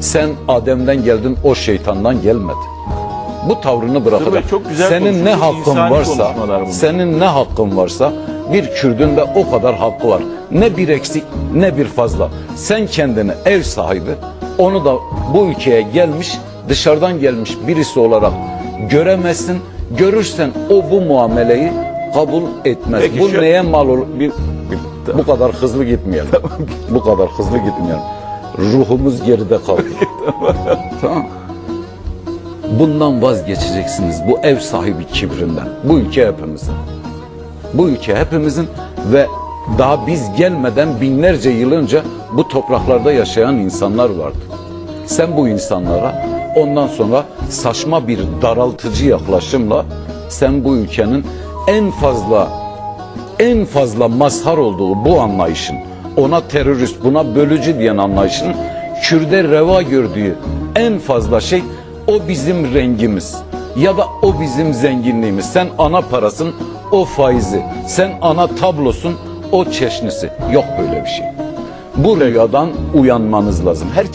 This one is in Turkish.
Sen Adem'den geldin, o şeytandan gelmedi. Bu tavrını bırakarak Bey, çok güzel senin ne hakkın varsa, senin ne hakkın varsa bir Kürdün de o kadar hakkı var. Ne bir eksik ne bir fazla. Sen kendini ev sahibi, onu da bu ülkeye gelmiş, dışarıdan gelmiş birisi olarak göremezsin. Görürsen o bu muameleyi kabul etmez. Peki bu şu- neye mal olur? Bir, bir, Bu kadar hızlı gitmeyelim. Bu kadar hızlı gitmeyelim. Ruhumuz geride kaldı. tamam. Bundan vazgeçeceksiniz. Bu ev sahibi kibrinden. Bu ülke hepimizin. Bu ülke hepimizin ve daha biz gelmeden binlerce yıl önce bu topraklarda yaşayan insanlar vardı. Sen bu insanlara ondan sonra saçma bir daraltıcı yaklaşımla sen bu ülkenin en fazla en fazla mazhar olduğu bu anlayışın, ona terörist, buna bölücü diyen anlayışın Kürde reva gördüğü en fazla şey o bizim rengimiz ya da o bizim zenginliğimiz. Sen ana parasın, o faizi. Sen ana tablosun, o çeşnisi. Yok böyle bir şey. Bu rüyadan uyanmanız lazım. Her